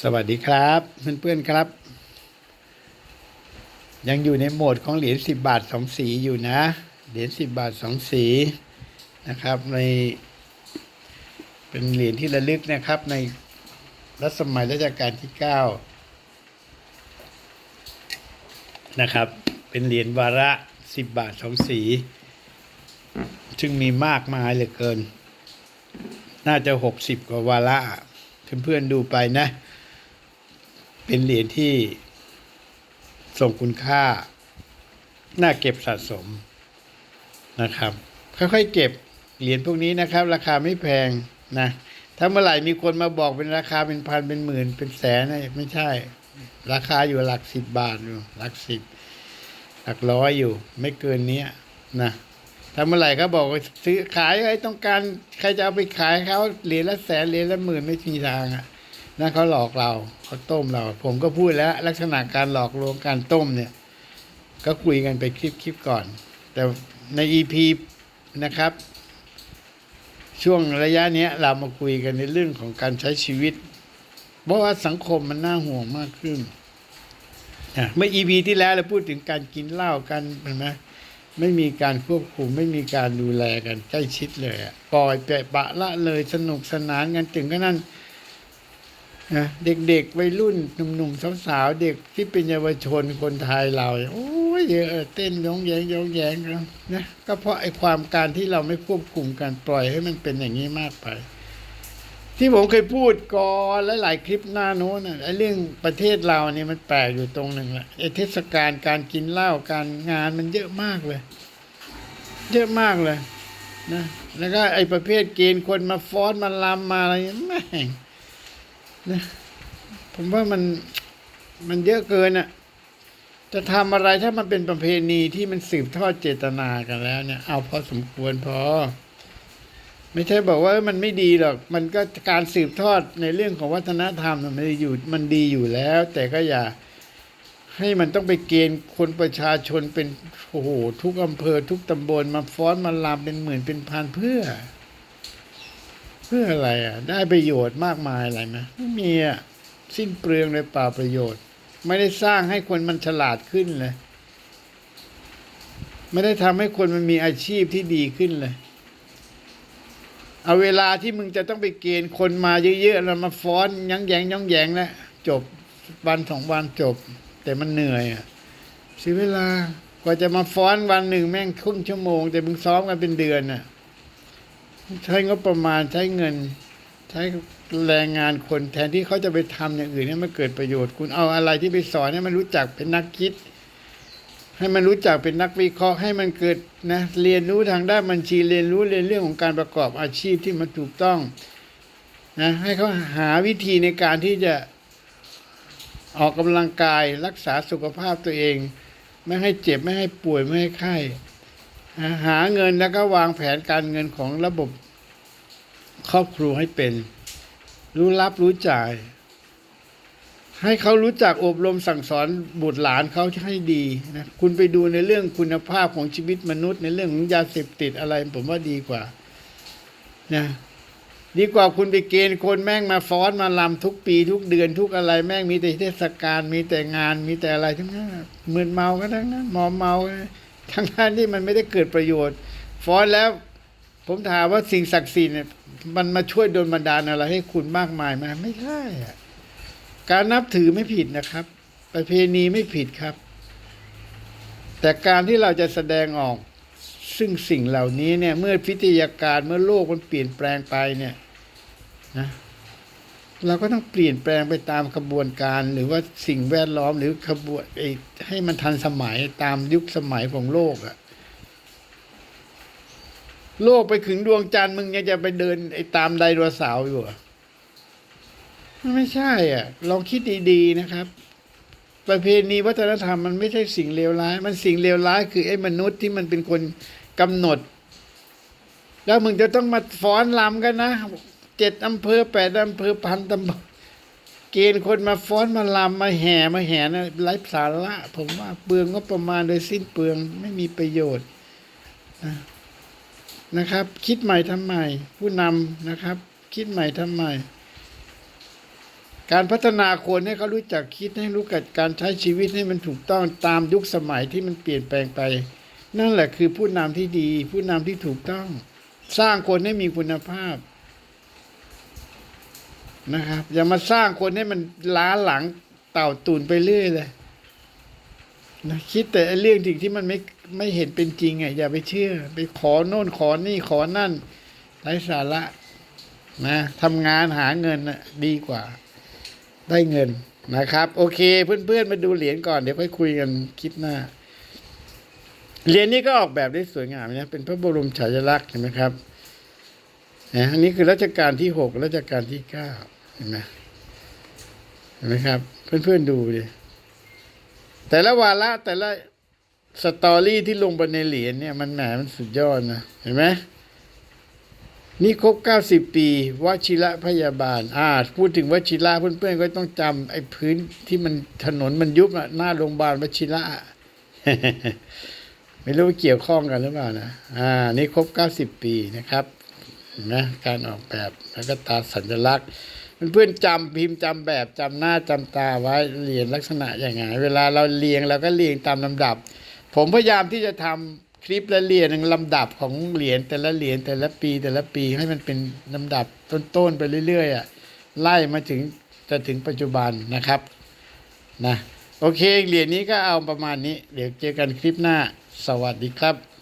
สวัสดีครับเพื่อนๆครับ ยังอยู่ในโหมดของเหรียญสิบบาทสองสีอยู่นะ เหรียญสิบบาทสองสีนะครับ ใน เป็นเหรียญที่ระลึกนะครับ ในรัชสมัยรัชกาลที่เก้านะครับ เป็นเหรียญวาระสิบบาทสองสี ซึ่งมีมากมายเหลือเกิน น่าจะหกสิบกว่าวาระเพื่อนๆดูไปนะ เป็นเหรียญที่ส่งคุณค่า น่าเก็บสะสมนะครับ ค่อยๆเก็บเหรียญพวกนี้นะครับ ราคาไม่แพงนะถ้าเมื่อไหร่มีคนมาบอกเป็นราคาเป็นพันเป็นหมื่น เป็นแสนนะไม่ใช่ ราคาอยู่หลักสิบบาทอยู่หลักสิบหลักร้อยอยู่ ไม่เกินเนี้ยนะถ้าเมื่อไหร่เขาบอกซื้อขายใครต้องการใครจะเอาไปขายเขาเหรียญละแสนเหรียญละหมื่นไม่มีทางอะ นั่นเขาหลอกเราเขาต้มเรา ผมก็พูดแล้ว ลักษณะการหลอกลวงการต้มเนี่ย ก็คุยกันไปคลิปคลิปก่อน แต่ใน EP นะครับ ช่วงระยะเนี้ยเรามาคุยกันในเรื่องของการใช้ชีวิต เพราะว่าสังคมมันน่าห่วงมากขึ้นเมื่อ EP ที่แล้วเราพูดถึงการกินเหล้ากันเห็นไหมไม่มีการควบคุมไม่มีการดูแลกันใกล้ชิดเลยปล่อยแปะปะละเลยสนุกสนานกันถึงก็นั่น นะเด็กๆวัยรุ่นหนุ่มๆสาวๆเด็กที่เป็นเยาวชนคนไทยเราโอ้ยเยอะเต้นย้องแยงย้องแยงกันนะก็เพราะไอ้ความการที่เราไม่ควบคุมการปล่อยให้มันเป็นอย่างนี้มากไป ที่ผมเคยพูดก่อนและหลายคลิปหน้าโน้นไอ้เรื่องประเทศเราเนี่ยมันแปลกอยู่ตรงหนึ่งแหละไอ้เทศกาลการกินเหล้าการงานมันเยอะมากเลย เยอะมากเลยนะแล้วก็ไอ้ประเภทเกณฑ์คนมาฟ้อนมาลำมาอะไรแม่ง นะผมว่ามันมันเยอะเกินอะ่ะ จะทำอะไรถ้ามันเป็นประเพณีที่มันสืบทอดเจตนากันแล้วเนี่ย เอาพอสมควรพอ ไม่ใช่บอกว่ามันไม่ดีหรอก มันก็การสืบทอดในเรื่องของวัฒนธรรมมันอยู่มันดีอยู่แล้ว แต่ก็อย่าให้มันต้องไปเกณฑ์คนประชาชนเป็นโอ้โหทุกอำเภอทุกตำบลมาฟ้อนมาลำเป็นหมื่นเป็นพันเพื่อ เพื่ออะไรอะ ได้ประโยชน์มากมายอะไรไหมไม่มีอะสิ้นเปลืองเลยเปล่าประโยชน์ ไม่ได้สร้างให้คนมันฉลาดขึ้นเลย ไม่ได้ทำให้คนมันมีอาชีพที่ดีขึ้นเลย เอาเวลาที่มึงจะต้องไปเกณฑ์คนมาเยอะๆแล้วมาฟ้อนยั้งแยงยั้งแยงแล้วจบวันสองวันจบ แต่มันเหนื่อยอะเสียเวลากว่าจะมาฟ้อนวันหนึ่งแม่งครึ่งชั่วโมง แต่มึงซ้อมกันเป็นเดือนอะ ใช้งบประมาณใช้เงิน ใช้แรงงานคนแทนที่เขาจะไปทำอย่างอื่นให้มันเกิดประโยชน์ คุณเอาอะไรที่ไปสอนให้มันรู้จักเป็นนักคิด ให้มันรู้จักเป็นนักวิเคราะห์ให้มันเกิดนะเรียนรู้ทางด้านบัญชีเรียนรู้เรียนเรื่องของการประกอบอาชีพที่มันถูกต้องนะให้เขาหาวิธีในการที่จะออกกำลังกายรักษาสุขภาพตัวเอง ไม่ให้เจ็บไม่ให้ป่วยไม่ให้ไข้ หาเงินแล้วก็วางแผนการเงินของระบบครอบครัวให้เป็น รู้รับรู้จ่าย ให้เขารู้จักอบรมสั่งสอนบุตรหลานเขาให้ดีนะคุณไปดูในเรื่องคุณภาพของชีวิตมนุษย์ ในเรื่องของยาเสพติดอะไร ผมว่าดีกว่านะดีกว่าคุณไปเกณฑ์คนแม่งมาฟ้อนมาลำทุกปีทุกเดือนทุกอะไร แม่งมีแต่เทศกาลมีแต่งานมีแต่อะไรทั้งนั้นเหมึนเมาก็ทั้งนั้นมอมเมา ทั้งนั้นที่มันไม่ได้เกิดประโยชน์ ฟ้อนแล้ว ผมถามว่าสิ่งศักดิ์สิทธิ์เนี่ยมันมาช่วยดลบันดาลอะไรให้คุณมากมายไหมไม่ใช่อะการนับถือไม่ผิดนะครับ ประเพณีไม่ผิดครับ แต่การที่เราจะแสดงออก ซึ่งสิ่งเหล่านี้เนี่ย เมื่อพิทยาการเมื่อโลกมันเปลี่ยนแปลงไปเนี่ยนะ เราก็ต้องเปลี่ยนแปลงไปตามกระบวนการ หรือว่าสิ่งแวดล้อมหรือขบวนไอ้ให้มันทันสมัยตามยุคสมัยของโลกอะโลกไปถึงดวงจันทร์มึงยังจะไปเดินไอ้ตามไดโนเสาร์อยู่อะมันไม่ใช่อะ ลองคิดดีๆนะครับ ประเพณีวัฒนธรรมมันไม่ใช่สิ่งเลวร้าย มันสิ่งเลวร้ายคือไอ้มนุษย์ที่มันเป็นคนกำหนด แล้วมึงจะต้องมาฟ้อนรำกันนะ เจ็ดอำเภอแปดอำเภอพันตำบลเกณฑ์คนมาฟ้อนมาลำมาแห่มาแห่นะไร้สาระ ผมว่าเปลืองก็ประมาณโดยสิ้นเปลืองไม่มีประโยชน์นะครับ คิดใหม่ทำใหม่ผู้นำนะครับ คิดใหม่ทำใหม่ การพัฒนาคนให้เขารู้จักคิดให้รู้จักการใช้ชีวิตให้มันถูกต้องตามยุคสมัยที่มันเปลี่ยนแปลงไป นั่นแหละคือผู้นำที่ดี ผู้นำที่ถูกต้อง สร้างคนให้มีคุณภาพ นะครับ อย่ามาสร้างคนให้มันล้าหลังเต่าตุนไปเรื่อยเลยนะคิดแต่เรื่องสิ่งที่มันไม่ไม่เห็นเป็นจริงอะอย่าไปเชื่อ ไปขอโน่นขอนี่ขอนั่นไร้สาระนะทำงานหาเงินนะดีกว่า ได้เงินนะครับ โอเค เพื่อนๆมาดูเหรียญก่อนเดี๋ยวค่อยคุยกันคลิปหน้าเหรียญนี้ก็ออกแบบได้สวยงามนะเป็นพระบรมฉายาลักษณ์เห็นไหมครับอันนี้คือรัชกาลที่หกรัชกาลที่เก้า เห็นไหมเห็นไหมครับ เพื่อนๆดูดิแต่ละวาระแต่ละสตอรี่ที่ลงไปในเหรียญเนี่ยมันแหมมันสุดยอดนะ เห็นไหมนี่ครบเก้าสิบปีวชิระพยาบาล อ่า พูดถึงวชิระเพื่อนๆก็ต้องจำไอ้พื้นที่มันถนนมันยุบอะหน้าโรงพยาบาลวชิระไม่รู้ว่าเกี่ยวข้องกันหรือเปล่านะ อ่า นี่ครบ90ปีนะครับนไหมการออกแบบแล้วก็ตาสัญลักษณ์ เพื่อนจำพิมพ์จำแบบจำหน้าจำตาไว้เรียนลักษณะอย่างไงเวลาเราเรียงเราก็เรียงตามลำดับ ผมพยายามที่จะทำคลิปและเรียนลำดับของเหรียญแต่ละเหรียญแต่ละปีแต่ละปีให้มันเป็นลำดับต้นๆไปเรื่อยๆอะไล่มาถึงจะถึงปัจจุบันนะครับนะโอเคเหรียญนี้ก็เอาประมาณนี้ เดี๋ยวเจอกันคลิปหน้า สวัสดีครับ